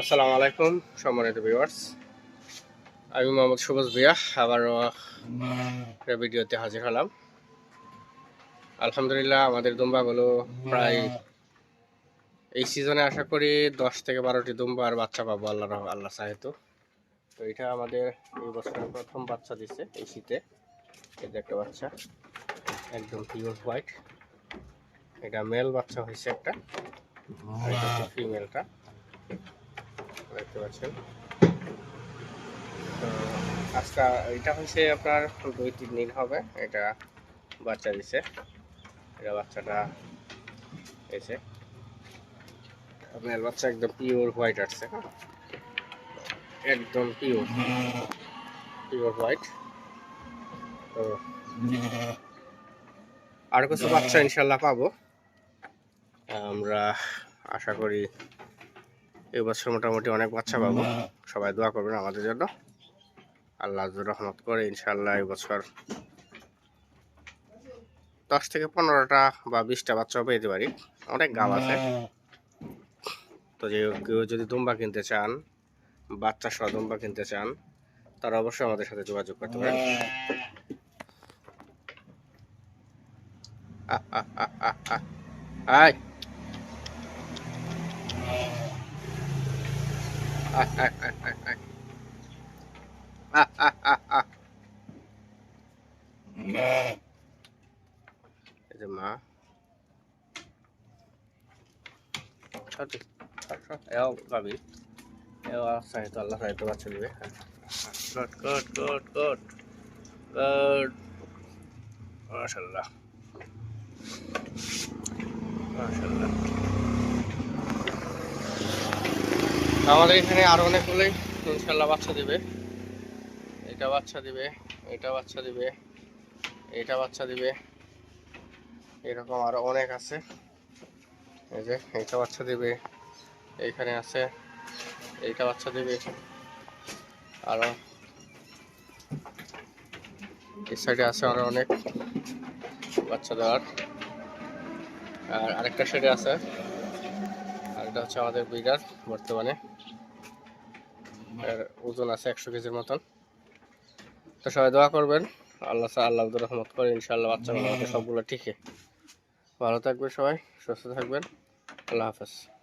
আসসালামু আলাইকুম, সম্মানিত ভিউয়ার্স আমি মোহাম্মদ সুবজ ভুইয়া, আবারও ভিডিওতে হাজির হলাম। আলহামদুলিল্লাহ, আমাদের দুম্বাগুলো প্রায় এই সিজনে আশা করি দশ থেকে বারোটি দুম্বা আর বাচ্চা পাবো, আল্লাহ আল্লাহ সাহেতু তো। এটা আমাদের এই বছরের প্রথম বাচ্চা দিছে এই শীতে। যে একটা বাচ্চা, একদম পিওর হোয়াইট এটা মেল বাচ্চা হয়েছে একটা এটা ফিমেলটা দেখতে পাচ্ছেন। আজকা এটা হচ্ছে আপনার দুই তিন দিন হবে, এটা বাচ্চা দিছে। এটা বাচ্চাটা এসে আপনার বাচ্চা একদম পিওর হোয়াইট আসছে হ্যাঁ? একদম পিওর পিওর হোয়াইট তো, আর কিছু বাচ্চা ইনশাল্লাহ পাবো। আমরা আশা করি এবছর মোটামুটি অনেক বাচ্চা পাবো। সবাই দোয়া করবেন আমাদের জন্য। আল্লাহ রহমত করে ইনশাল্লাহ এবছর দশ থেকে পনেরোটা বা বিশটা বাচ্চাও পেতে পারি। অনেক গাব আছে। তো যে কেউ যদি দুম্বা কিনতে চান বাচ্চা সহ দুম্বা কিনতে চান তারা অবশ্যই আমাদের সাথে যোগাযোগ করতে পারেন। আহ, আহ, আহ, আহ, আহ। আয় আয়, আয়, আয়, আয়, আয়। আহ, আহ, আহ, আহ। এই যে মা সঠিক এও পাবি এও সাহিত্য আল্লাহ সাহিত্য বাচ্চা দিবে গুড গুড আমাদের এখানে আরও অনেকগুলোই ইনশাল্লাহ বাচ্চা দিবে। এটা বাচ্চা দিবে, এটা বাচ্চা দিবে, এটা বাচ্চা দিবে। এরকম আরও অনেক আছে। এই যে এটা বাচ্চা দিবে, এইখানে আছে, এইটা বাচ্চা দিবে। আরও এই সাইডে আছে আরও অনেক বাচ্চা দেওয়ার। আর আরেকটা সাইডে আছে। এটা হচ্ছে আমাদের বিডার বর্তমানে। এর ওজন আছে একশো কেজির মতন। তো সবাই দোয়া করবেন আল্লাহ আল্লাহ রহমত করে ইনশাল্লাহ বাচ্চাগুলো আমাদের সবগুলো ঠিকই। ভালো থাকবে সবাই সুস্থ থাকবেন। আল্লাহ হাফেজ।